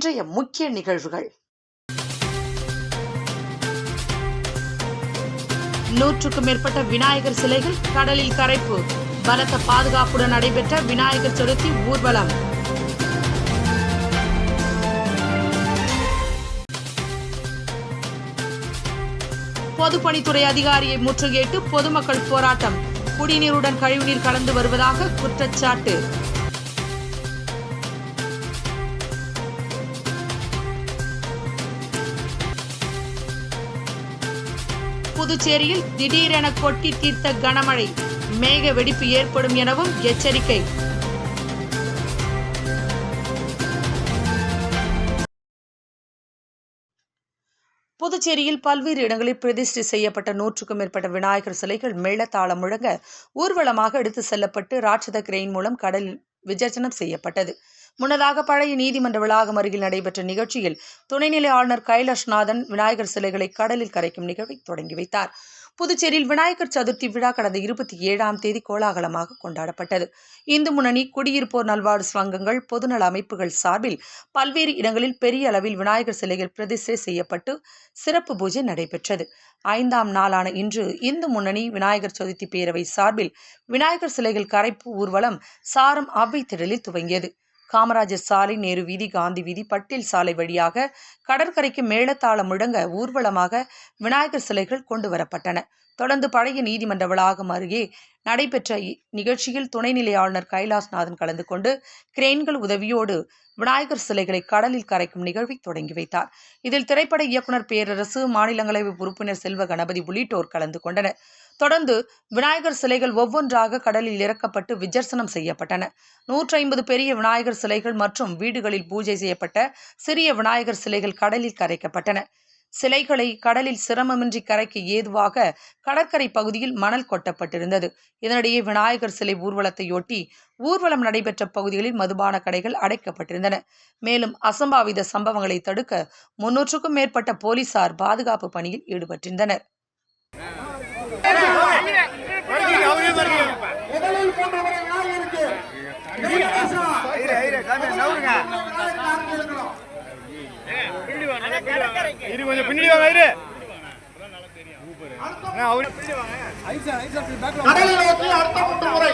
இன்றைய முக்கிய நிகழ்வுகள். நூற்றுக்கும் மேற்பட்ட விநாயகர் சிலைகள் கடலில் கரைப்பு. பலத்த பாதுகாப்புடன் நடைபெற்ற விநாயகர் சதுர்த்தி ஊர்வலம். பொதுப்பணித்துறை அதிகாரியை முற்றுகையிட்டு பொதுமக்கள் போராட்டம். குடிநீருடன் கழிவுநீர் கலந்து வருவதாக குற்றச்சாட்டு. புதுச்சேரியில் திடீரென கொட்டி தீர்த்த கனமழை. மேக வெடிப்பு ஏற்படும் எனவும் எச்சரிக்கை. புதுச்சேரியில் பல்வேறு இடங்களில் பிரதிஷ்டை செய்யப்பட்ட நூற்றுக்கும் மேற்பட்ட விநாயகர் சிலைகள் மேளத்தாளம் முழங்க ஊர்வலமாக எடுத்து செல்லப்பட்டு ராட்சத கிரெயின் மூலம் கடலில் விசர்ஜனம் செய்யப்பட்டது. முன்னதாக பழைய நீதிமன்ற வளாகம் அருகில் நடைபெற்ற நிகழ்ச்சியில் துணைநிலை ஆளுநர் கைலாஷ்நாதன் விநாயகர் சிலைகளை கடலில் கரைக்கும் நிகழ்வை தொடங்கி வைத்தார். புதுச்சேரியில் விநாயகர் சதுர்த்தி விழா கடந்த இருபத்தி ஏழாம் தேதி கோலாகலமாக கொண்டாடப்பட்டது. இந்து முன்னணி குடியிருப்போர் நல்வாடு சங்கங்கள் பொதுநல அமைப்புகள் சார்பில் பல்வேறு இடங்களில் பெரிய அளவில் விநாயகர் சிலைகள் பிரதிஷ்டை செய்யப்பட்டு சிறப்பு பூஜை நடைபெற்றது. ஐந்தாம் நாளான இன்று இந்து முன்னணி விநாயகர் சதுர்த்தி பேரவை சார்பில் விநாயகர் சிலைகள் கரைப்பு ஊர்வலம் சாரம் அவ்வை திடலில் துவங்கியது. காமராஜர் சாலை நேரு வீதி காந்தி வீதி பட்டில் சாலை வழியாக கடற்கரைக்கு மேளத்தாளம் முழங்க ஊர்வலமாக விநாயகர் சிலைகள் கொண்டு வரப்பட்டன. தொடர்ந்து பழைய நீதிமன்ற வளாகம் அருகே நடைபெற்ற நிகழ்ச்சியில் துணைநிலை ஆளுநர் கைலாஸ்நாதன் கலந்து கொண்டு கிரேன்கள் உதவியோடு விநாயகர் சிலைகளை கடலில் கரைக்கும் நிகழ்வை தொடங்கி வைத்தார். இதில் திரைப்பட இயக்குனர் பேரரசு மாநிலங்களவை உறுப்பினர் செல்வ கணபதி உள்ளிட்டோர் கலந்து கொண்டனர். தொடர்ந்து விநாயகர் சிலைகள் ஒவ்வொன்றாக கடலில் இறக்கப்பட்டு விஜர்சனம் செய்யப்பட்டன. நூற்றி ஐம்பது பெரிய விநாயகர் சிலைகள் மற்றும் வீடுகளில் பூஜை செய்யப்பட்ட சிறிய விநாயகர் சிலைகள் கடலில் கரைக்கப்பட்டன. சிலைகளை கடலில் சிரமமின்றி கரைக்க ஏதுவாக கடற்கரை பகுதியில் மணல் கொட்டப்பட்டிருந்தது. இதனிடையே விநாயகர் சிலை ஊர்வலத்தையொட்டி ஊர்வலம் நடைபெற்ற பகுதிகளில் மதுபான கடைகள் அடைக்கப்பட்டிருந்தன. மேலும் அசம்பாவித சம்பவங்களை தடுக்க முன்னூற்றுக்கும் மேற்பட்ட போலீசார் பாதுகாப்பு பணியில் ஈடுபட்டிருந்தனர். முதலில் போன்றவரை கொஞ்சம் பின்னாடி வாங்க, இரு. கடலை நோக்கி அடுத்த மூன்று முறை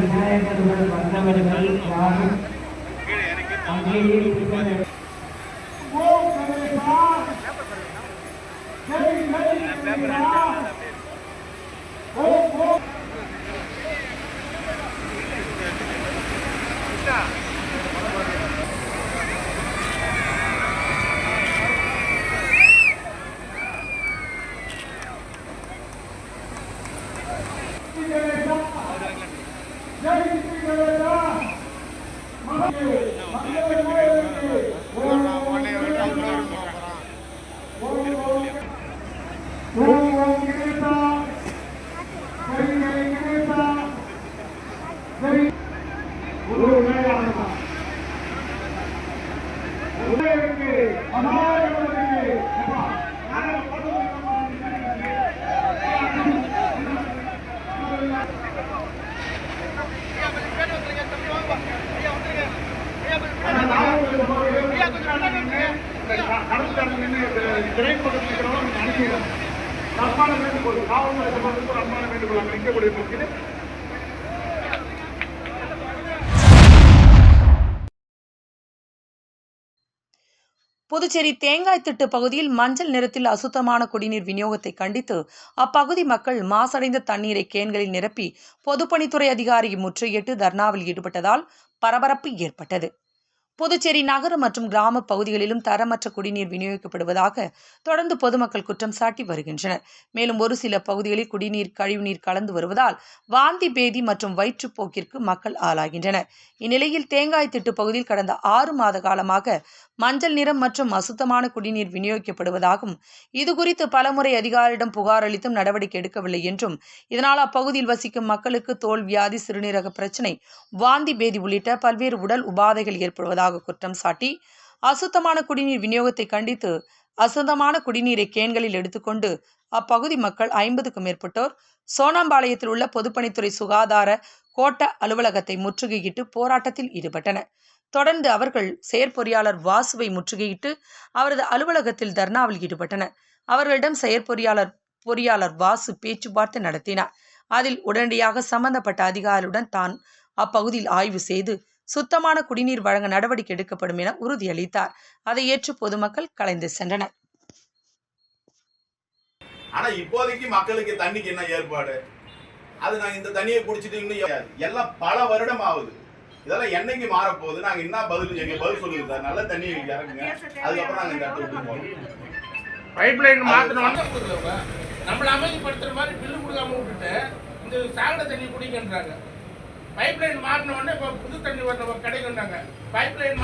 விநாயகருடன் வந்தவர்கள் யாரும் அங்கேயே இருந்தனர். அன்பான வேண்டுகோள் காவல்துறை சம்பந்தத்துக்கு ஒரு அன்பான வேண்டுகோள் அங்கே நிற்கக்கூடிய புதுச்சேரி தேங்காய் திட்டு பகுதியில் மஞ்சள் நிறத்தில் அசுத்தமான குடிநீர் விநியோகத்தை கண்டித்து அப்பகுதி மக்கள் மாசடைந்த தண்ணீரை கேன்களில் நிரப்பி பொதுப்பணித்துறை அதிகாரியை முற்றுகையிட்டு தர்ணாவில் ஈடுபட்டதால் பரபரப்பு ஏற்பட்டது. புதுச்சேரி நகர மற்றும் கிராம பகுதிகளிலும் தரமற்ற குடிநீர் விநியோகிக்கப்படுவதாக தொடர்ந்து பொதுமக்கள் குற்றம் சாட்டி வருகின்றனர். மேலும் ஒரு சில பகுதிகளில் குடிநீர் கழிவுநீர் கலந்து வருவதால் வாந்தி பேதி மற்றும் வயிற்றுப்போக்கிற்கு மக்கள் ஆளாகின்றனர். இந்நிலையில் தேங்காய் திட்டு பகுதியில் கடந்த ஆறு மாத காலமாக மஞ்சள் நிறம் மற்றும் அசுத்தமான குடிநீர் விநியோகிக்கப்படுவதாகவும் இதுகுறித்து பலமுறை அதிகாரியிடம் புகார் அளித்தும் நடவடிக்கை எடுக்கவில்லை என்றும் இதனால் அப்பகுதியில் வசிக்கும் மக்களுக்கு தோல் வியாதி சிறுநீரக பிரச்சினை வாந்தி பேதி உள்ளிட்ட பல்வேறு உடல் உபாதைகள் ஏற்படுவதாக இருப்பதாக குற்றம் சாட்டி அசுத்தமான குடிநீர் விநியோகத்தை கண்டித்து அசுத்தமான குடிநீரை கேன்களில் எடுத்துக்கொண்டு அப்பகுதி மக்கள் ஐம்பதுக்கும் மேற்பட்டோர் சோனாம்பாளையத்தில் உள்ள பொதுப்பணித்துறை சுகாதார கோட்ட அலுவலகத்தை முற்றுகையிட்டு போராட்டத்தில் ஈடுபட்டனர். தொடர்ந்து அவர்கள் செயற்பொறியாளர் வாசுவை முற்றுகையிட்டு அவரது அலுவலகத்தில் தர்ணாவில் ஈடுபட்டனர். அவர்களிடம் செயற்பொறியாளர் பொறியாளர் வாசு பேச்சுவார்த்தை நடத்தினார். அதில் உடனடியாக சம்பந்தப்பட்ட அதிகாரியுடன் தான் அப்பகுதியில் ஆய்வு செய்து சுத்தமான குடிநீர் வழங்க நடவடிக்கை எடுக்கப்படும் என உறுதியளித்தார். அதை ஏற்று பொதுமக்கள் கலைந்து சென்றனர். ஆனா இப்போதைக்கு மக்களுக்கு தண்ணிக்கு என்ன ஏற்பாடு? அது நாங்க இந்த தண்ணியை குடிச்சிட்டு இன்னும் எல்லாம் பல வருடம் ஆகுது. இதெல்லாம் என்னைக்கு மாறப்போகுது? நாங்க என்ன பதில் எங்க பதில் சொல்லுங்க சார் நல்ல தண்ணி இறங்குங்க அதுக்கப்புறம் நாங்க இந்த இடத்த விட்டு போறோம் பைப் லைன் மாத்தணும் நம்மளை அமைதிப்படுத்துற மாதிரி பில்லு கொடுக்காம விட்டுட்டு இந்த சாகட தண்ணி குடிக்கின்றாங்க பைப் லைன் மாறின உடனே இப்போ புது தண்ணி வரணும் கிடைக்குன்றாங்க பைப் லைன்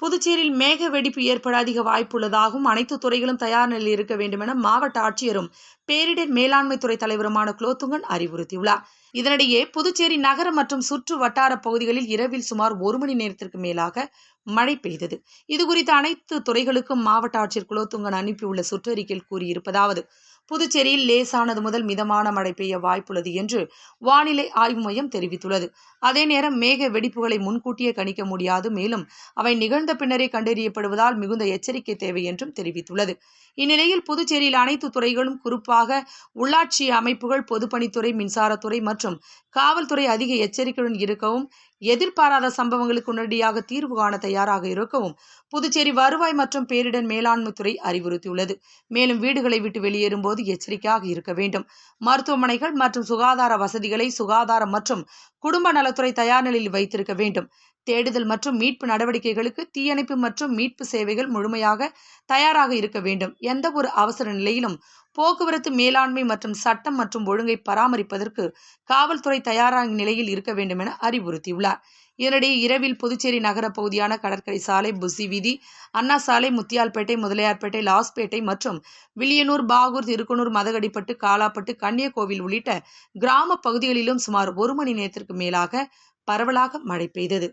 புதுச்சேரியில் மேக வெடிப்பு ஏற்பட அதிக வாய்ப்புள்ளதாகவும் அனைத்து துறைகளும் தயார் நிலையில் இருக்க வேண்டும் என மாவட்ட ஆட்சியரும் பேரிடர் மேலாண்மை துறை தலைவருமான குலோத்துங்கன் அறிவுறுத்தியுள்ளார். இதனிடையே புதுச்சேரி நகர மற்றும் சுற்று வட்டார பகுதிகளில் இரவில் சுமார் ஒரு மணி நேரத்திற்கு மேலாக மழை பெய்தது. இதுகுறித்து அனைத்து துறைகளுக்கும் மாவட்ட ஆட்சியர் குலோத்துங்கன் அனுப்பியுள்ள சுற்றறிக்கையில் கூறியிருப்பதாவது புதுச்சேரியில் லேசானது முதல் மிதமான மழை பெய்ய வாய்ப்புள்ளது என்று வானிலை ஆய்வு மையம் தெரிவித்துள்ளது. அதே நேரம் மேக வெடிப்புகளை முன்கூட்டியே கணிக்க முடியாது. மேலும் அவை நிகழ்ந்த பின்னரே கண்டறியப்படுவதால் மிகுந்த எச்சரிக்கை தேவை என்றும் தெரிவித்துள்ளது. இந்நிலையில் புதுச்சேரியில் அனைத்து துறைகளும் குறிப்பாக உள்ளாட்சி அமைப்புகள் பொதுப்பணித்துறை மின்சாரத்துறை மற்றும் காவல்துறை அதிக எச்சரிக்கையுடன் இருக்கவும் எதிர்பாராத சம்பவங்களுக்கு உடனடியாக தீர்வு காண தயாராக இருக்கவும் புதுச்சேரி வருவாய் மற்றும் பேரிடர் மேலாண்மை துறை அறிவுறுத்தியுள்ளது. மேலும் வீடுகளை விட்டு வெளியேறும் போது எச்சரிக்கையாக இருக்க வேண்டும். மருத்துவமனைகள் மற்றும் சுகாதார வசதிகளை சுகாதாரம் மற்றும் குடும்ப நலத்துறை தயார் நிலையில் வைத்திருக்க வேண்டும். தேடுதல் மற்றும் மீட்பு நடவடிக்கைகளுக்கு தீயணைப்பு மற்றும் மீட்பு சேவைகள் முழுமையாக தயாராக இருக்க வேண்டும். எந்த ஒரு அவசர நிலையிலும் போக்குவரத்து மேலாண்மை மற்றும் சட்டம் மற்றும் ஒழுங்கை பராமரிப்பதற்கு காவல்துறை தயாரான நிலையில் இருக்க வேண்டும் என அறிவுறுத்தியுள்ளார். இதனிடையே இரவில் புதுச்சேரி நகர பகுதியான கடற்கரை சாலை புசி வீதி அண்ணா சாலை முத்தியால்பேட்டை முதலியார்பேட்டை லாஸ்பேட்டை மற்றும் வில்லியனூர் பாகூர் திருக்குனூர் மதகடிப்பட்டு காலாப்பட்டு கன்னியகோவில் உள்ளிட்ட கிராம பகுதிகளிலும் சுமார் ஒரு மணி நேரத்திற்கு மேலாக பரவலாக மழை பெய்தது.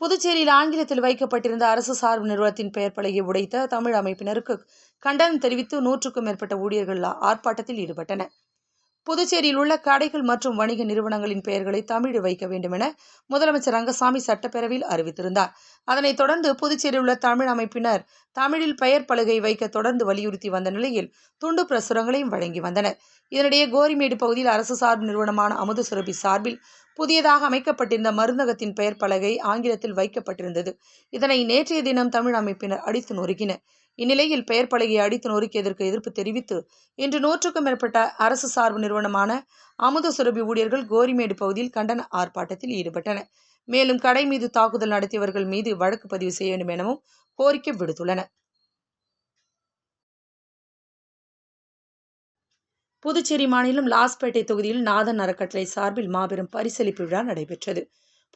புதுச்சேரியில் ஆங்கிலத்தில் வைக்கப்பட்டிருந்த அரசு சார்பு நிறுவனத்தின் பெயர் பலகை உடைத்த தமிழ் அமைப்பினருக்கு கண்டனம் தெரிவித்து நூற்றுக்கும் மேற்பட்ட ஊழியர்கள் ஆர்ப்பாட்டத்தில் ஈடுபட்டனர். புதுச்சேரியில் உள்ள கடைகள் மற்றும் வணிக நிறுவனங்களின் பெயர்களை தமிழில் வைக்க வேண்டும் என முதலமைச்சர் ரங்கசாமி சட்டப்பேரவையில் அறிவித்திருந்தார். அதனைத் தொடர்ந்து புதுச்சேரியில் உள்ள தமிழ் அமைப்பினர் தமிழில் பெயர் பலகை வைக்க தொடர்ந்து வலியுறுத்தி வந்த நிலையில் துண்டு பிரசுரங்களையும் வழங்கி வந்தனர். இதனிடையே கோரிமேடு பகுதியில் அரசு சார்பு நிறுவனமான அமுத சுரபி சார்பில் புதியதாக அமைக்கப்பட்டிருந்த மருந்தகத்தின் பெயர் பலகை ஆங்கிலத்தில் வைக்கப்பட்டிருந்தது. இதனை நேற்றைய தினம் தமிழ் அமைப்பினர் அடித்து நொறுக்கினர் இந்நிலையில் பெயர் பலகையை அடித்து நொறுக்கியதற்கு எதிர்ப்பு தெரிவித்து இன்று நூற்றுக்கும் மேற்பட்ட அரசு சார்பு நிறுவனமான அமுத சுரபி ஊழியர்கள் கோரிமேடு பகுதியில் கண்டன ஆர்ப்பாட்டத்தில் ஈடுபட்டனர். மேலும் கடை மீது தாக்குதல் நடத்தியவர்கள் மீது வழக்கு பதிவு செய்ய வேண்டும் எனவும் கோரிக்கை விடுத்துள்ளனர். புதுச்சேரி மாநிலம் லாஸ்பேட்டை தொகுதியில் நாதன் அறக்கட்டளை சார்பில் மாபெரும் பரிசளிப்பு விழா நடைபெற்றது.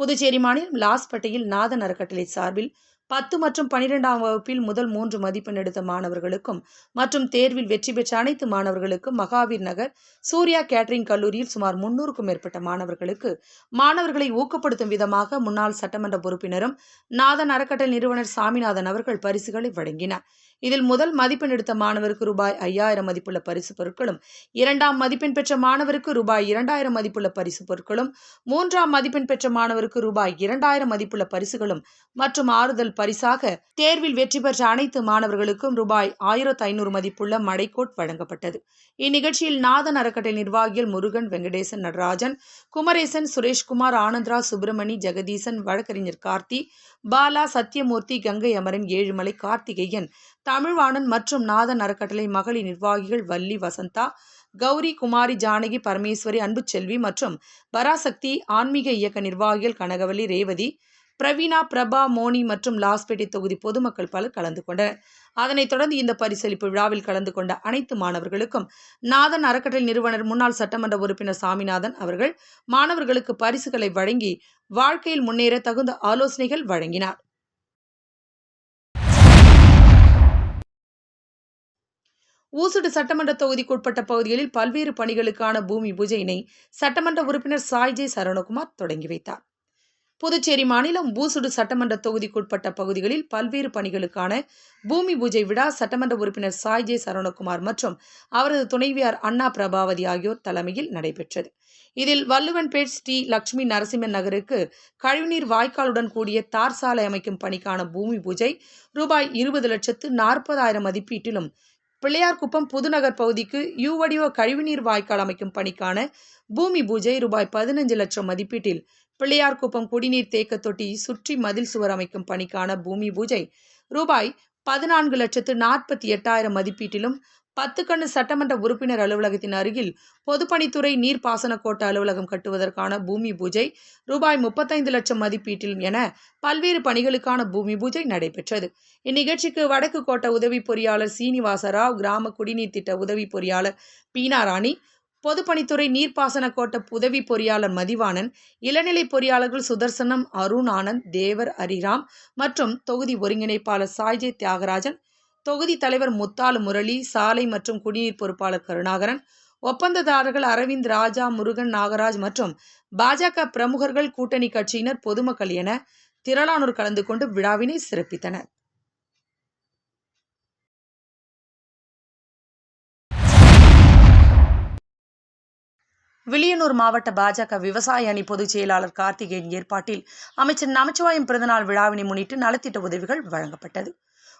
புதுச்சேரி மாநிலம் லாஸ்பேட்டையில் நாதன் அறக்கட்டளை சார்பில் பத்து மற்றும் பனிரெண்டாம் வகுப்பில் முதல் மூன்று மதிப்பெண் எடுத்த மாணவர்களுக்கும் மற்றும் தேர்வில் வெற்றி பெற்ற அனைத்து மாணவர்களுக்கும் மகாவீர் நகர் சூர்யா கேட்டரிங் கல்லூரியில் சுமார் முன்னூறுக்கும் மேற்பட்ட மாணவர்களுக்கு மாணவர்களை ஊக்கப்படுத்தும் விதமாக முன்னாள் சட்டமன்ற உறுப்பினரும் நாதன் அறக்கட்டளை நிறுவனர் சாமிநாதன் அவர்கள் பரிசுகளை வழங்கினார். இதில் முதல் மதிப்பெண் எடுத்த மாணவருக்கு ரூபாய் ஐயாயிரம் மதிப்புள்ள பரிசு பொருட்களும் இரண்டாம் மதிப்பெண் பெற்ற மாணவருக்கு ரூபாய் இரண்டாயிரம் மதிப்புள்ள பரிசு பொருட்களும் மூன்றாம் மதிப்பெண் பெற்ற மாணவருக்கு ரூபாய் இரண்டாயிரம் மதிப்புள்ள பரிசுகளும் மற்றும் ஆறுதல் பரிசாக தேர்வில் வெற்றி பெற்ற அனைத்து மாணவர்களுக்கும் ரூபாய் ஆயிரத்து ஐநூறு மதிப்புள்ள மடைக்கோட் வழங்கப்பட்டது. இந்நிகழ்ச்சியில் நாதன் அறக்கட்டளை நிர்வாகிகள் முருகன் வெங்கடேசன் நடராஜன் குமரேசன் சுரேஷ்குமார் ஆனந்த்ரா சுப்பிரமணி ஜெகதீசன் வழக்கறிஞர் கார்த்தி பாலா சத்யமூர்த்தி கங்கை அமரன் ஏழுமலை கார்த்திகேயன் தமிழ்வாணன் மற்றும் நாதன் அறக்கட்டளை மகளிர் நிர்வாகிகள் வள்ளி வசந்தா கௌரி குமாரி ஜானகி பரமேஸ்வரி அன்புச்செல்வி மற்றும் பராசக்தி ஆன்மீக இயக்க நிர்வாகிகள் கனகவல்லி ரேவதி பிரவீனா பிரபா மோனி மற்றும் லாஸ்பேட்டை தொகுதி பொதுமக்கள் பலர் கலந்து கொண்டனர். அதனைத் தொடர்ந்து இந்த பரிசளிப்பு விழாவில் கலந்து கொண்ட அனைத்து மாணவர்களுக்கும் நாதன் அறக்கட்டளை நிறுவனர் முன்னாள் சட்டமன்ற உறுப்பினர் சாமிநாதன் அவர்கள் மாணவர்களுக்கு பரிசுகளை வழங்கி வாழ்க்கையில் முன்னேற தகுந்த ஆலோசனைகள் வழங்கினார். ஊசுடு சட்டமன்ற தொகுதிக்குட்பட்ட பகுதிகளில் பல்வேறு பணிகளுக்கான பூமி பூஜையினை சட்டமன்ற உறுப்பினர் சாய்ஜே சரவணகுமார் தொடங்கி வைத்தார். புதுச்சேரி மாநிலம் ஊசுடு சட்டமன்ற தொகுதிக்குட்பட்ட பகுதிகளில் பல்வேறு பணிகளுக்கான பூமி பூஜை விழா சட்டமன்ற உறுப்பினர் சாய்ஜே சரவணகுமார் மற்றும் அவரது துணைவியார் அண்ணா பிரபாவதி ஆகியோர் தலைமையில் நடைபெற்றது. இதில் வல்லுவன்பேட் ஸ்ரீ லட்சுமி நரசிம்மன் நகருக்கு கழிவுநீர் வாய்க்காலுடன் கூடிய தார் சாலை அமைக்கும் பணிக்கான பூமி பூஜை ரூபாய் இருபது லட்சத்து நாற்பதாயிரம் மதிப்பீட்டிலும் பிள்ளையார்குப்பம் புதுநகர் பகுதிக்கு யூ வடிவ கழிவுநீர் வாய்க்கால் அமைக்கும் பணிக்கான பூமி பூஜை ரூபாய் பதினஞ்சு லட்சம் மதிப்பீட்டில் பிள்ளையார்குப்பம் குடிநீர் தேக்க தொட்டி சுற்றி மதில் சுவர் அமைக்கும் பணிக்கான பூமி பூஜை ரூபாய் பதினான்கு லட்சத்து நாற்பத்தி எட்டாயிரம் மதிப்பீட்டிலும் பத்துக்கண்ணு சட்டமன்ற உறுப்பினர் அலுவலகத்தின் அருகில் பொதுப்பணித்துறை நீர்ப்பாசன கோட்ட அலுவலகம் கட்டுவதற்கான பூமி பூஜை ரூபாய் முப்பத்தைந்து லட்சம் மதிப்பீட்டில் என பல்வேறு பணிகளுக்கான பூமி பூஜை நடைபெற்றது. இந்நிகழ்ச்சிக்கு வடக்கு கோட்ட உதவி பொறியாளர் சீனிவாச ராவ் கிராம குடிநீர் திட்ட உதவி பொறியாளர் பீனா ராணி பொதுப்பணித்துறை நீர்ப்பாசன கோட்ட உதவி பொறியாளர் மதிவாணன் இளநிலை பொறியாளர்கள் சுதர்சனம் அருண் ஆனந்த் தேவர் ஹரிராம் மற்றும் தொகுதி ஒருங்கிணைப்பாளர் சாய்ஜே தியாகராஜன் தொகுதி தலைவர் முத்தாலு முரளி சாலை மற்றும் குடிநீர் பொறுப்பாளர் கருணாகரன் ஒப்பந்ததாரர்கள் அரவிந்த் ராஜா முருகன் நாகராஜ் மற்றும் பாஜக பிரமுகர்கள் கூட்டணி கட்சியினர் பொதுமக்கள் என திரளானோர் கலந்து கொண்டு விழாவினை சிறப்பித்தனர். வில்லியனூர் மாவட்ட பாஜக விவசாய அணி பொதுச் செயலாளர் கார்த்திகேயன் ஏற்பாட்டில் அமைச்சர் நமச்சிவாயம் பிறந்தநாள் விழாவினை முன்னிட்டு நலத்திட்ட உதவிகள் வழங்கப்பட்டது.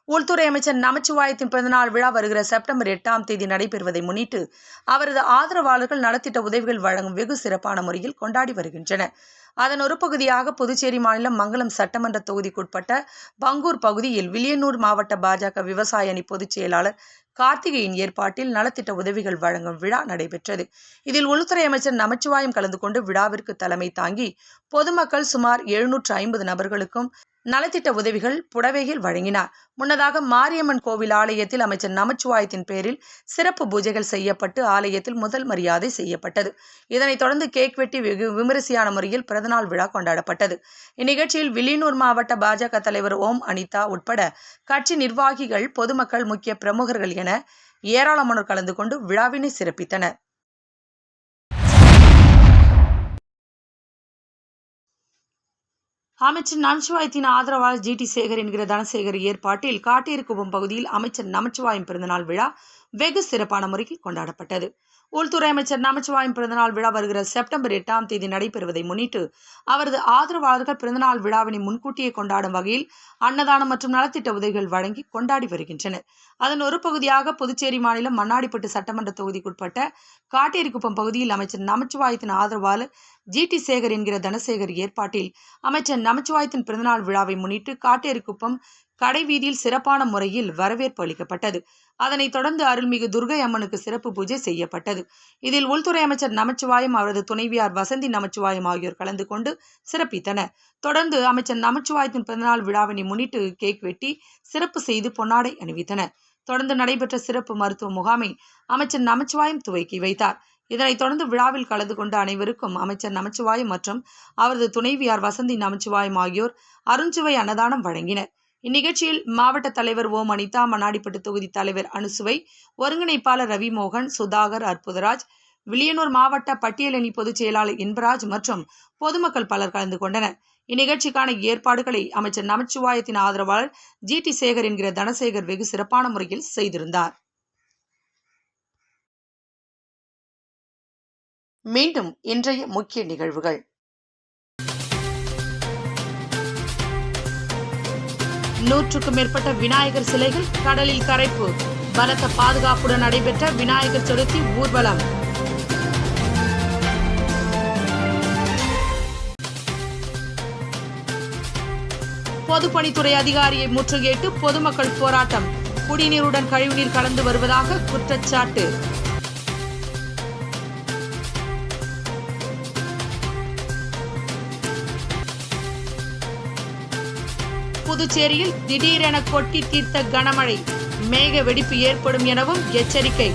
உள்துறை அமைச்சர் நமச்சிவாயத்தின் பிறந்தநாள் விழா வருகிற செப்டம்பர் எட்டாம் தேதி நடைபெறுவதை முன்னிட்டு அவரது ஆதரவாளர்கள் நலத்திட்ட உதவிகள் வழங்கும் வெகு சிறப்பான முறையில் கொண்டாடி வருகின்றனர் அதன் ஒரு பகுதியாக புதுச்சேரி மாநிலம் மங்களம் சட்டமன்ற தொகுதிக்குட்பட்ட பங்கூர் பகுதியில் வில்லியனூர் மாவட்ட பாஜக விவசாய அணி பொதுச் செயலாளர் கார்த்திகேயன் ஏற்பாட்டில் நலத்திட்ட உதவிகள் வழங்கும் விழா நடைபெற்றது. இதில் உள்துறை அமைச்சர் நமச்சிவாயம் கலந்து கொண்டு விழாவிற்கு தலைமை தாங்கி பொதுமக்கள் சுமார் எழுநூற்று ஐம்பது நபர்களுக்கும் நலத்திட்ட உதவிகள் புடவைகள் வழங்கினார். முன்னதாக மாரியம்மன் கோவில் ஆலயத்தில் அமைச்சர் நமச்சிவாயத்தின் பேரில் சிறப்பு பூஜைகள் செய்யப்பட்டு ஆலயத்தில் முதல் மரியாதை செய்யப்பட்டது. இதனைத் தொடர்ந்து கேக் வெட்டி வெகு விமரிசையான முறையில் பிறந்தநாள் விழா கொண்டாடப்பட்டது. இந்நிகழ்ச்சியில் வில்லியனூர் மாவட்ட பாஜக தலைவர் ஓம் அனிதா உட்பட கட்சி நிர்வாகிகள் பொதுமக்கள் முக்கிய பிரமுகர்கள் என ஏராளமானோர் கலந்து கொண்டு விழாவினை சிறப்பித்தனர். அமைச்சர் நமச்சிவாயத்தின் ஆதரவாளர் ஜி டி சேகர் என்கிற தனசேகர் ஏற்பாட்டில் காட்டேரிக்குப்பம் பகுதியில் அமைச்சர் நமச்சிவாயம் பிறந்தநாள் விழா வெகு சிறப்பான முறையில் கொண்டாடப்பட்டது. உள்துறை அமைச்சர் நமச்சிவாயம் பிறந்தநாள் விழா வருகிற செப்டம்பர் எட்டாம் தேதி நடைபெறுவதை முன்னிட்டு அவரது ஆதரவாளர்கள் பிறந்தநாள் விழாவினை முன்கூட்டியே கொண்டாடும் வகையில் அன்னதானம் மற்றும் நலத்திட்ட உதவிகள் வழங்கி கொண்டாடி வருகின்றனர். அதன் ஒரு பகுதியாக புதுச்சேரி மாநிலம் மண்ணாடிப்பட்டு சட்டமன்ற தொகுதிக்குட்பட்ட காட்டேரிக்குப்பம் பகுதியில் அமைச்சர் நமச்சிவாயத்தின் ஆதரவாளர் ஜி. டி. சேகர் என்கிற தனசேகர் ஏற்பாட்டில் அமைச்சர் நமச்சிவாயத்தின் பிறந்தநாள் விழாவை முன்னிட்டு காட்டேரிக்குப்பம் கடை வீதியில் சிறப்பான முறையில் வரவேற்பு அளிக்கப்பட்டது. அதனைத் தொடர்ந்து அருள்மிகு துர்கை அம்மனுக்கு சிறப்பு பூஜை செய்யப்பட்டது. இதில் உள்துறை அமைச்சர் நமச்சிவாயம் அவரது துணைவியார் வசந்தி நமச்சிவாயம் ஆகியோர் கலந்து கொண்டு சிறப்பித்தனர். தொடர்ந்து அமைச்சர் நமச்சிவாயத்தின் பிறந்தநாள் விழாவினை முன்னிட்டு கேக் வெட்டி சிறப்பு செய்து பொன்னாடை அணிவித்தனர். தொடர்ந்து நடைபெற்ற சிறப்பு மருத்துவ முகாமை அமைச்சர் நமச்சிவாயம் துவக்கி வைத்தார். இதனைத் தொடர்ந்து விழாவில் கலந்து கொண்ட அனைவருக்கும் அமைச்சர் நமச்சிவாயம் மற்றும் அவரது துணைவியார் வசந்தி நமச்சிவாயம் ஆகியோர் அருஞ்சுவை அன்னதானம் வழங்கினர். இந்நிகழ்ச்சியில் மாவட்ட தலைவர் ஓம் அனிதா மண்ணாடிப்பட்டு தொகுதி தலைவர் அனுசுவை ஒருங்கிணைப்பாளர் ரவிமோகன் சுதாகர் அற்புதராஜ் வில்லியனூர் மாவட்ட பட்டியலணி பொதுச் செயலாளர் இன்பராஜ் மற்றும் பொதுமக்கள் பலர் கலந்து கொண்டனர். இந்நிகழ்ச்சிக்கான ஏற்பாடுகளை அமைச்சர் நமச்சிவாயத்தின் ஆதரவாளர் ஜி டி சேகர் என்கிற தனசேகர் வெகு சிறப்பான முறையில் செய்திருந்தார். மீண்டும் இன்றைய முக்கிய நிகழ்வுகள். நூற்றுக்கும் மேற்பட்ட விநாயகர் சிலைகள் கடலில் கரைப்பு. பலத்த பாதுகாப்புடன் நடைபெற்ற விநாயகர் சதுர்த்தி ஊர்வலம். பொதுப்பணித்துறை அதிகாரியை முற்றுகையிட்டு பொதுமக்கள் போராட்டம். குடிநீருடன் கழிவுநீர் கலந்து வருவதாக குற்றச்சாட்டு. புதுச்சேரியில் திடீரென கொட்டி தீர்த்த கனமழை. மேக வெடிப்பு ஏற்படும் எனவும் எச்சரிக்கை.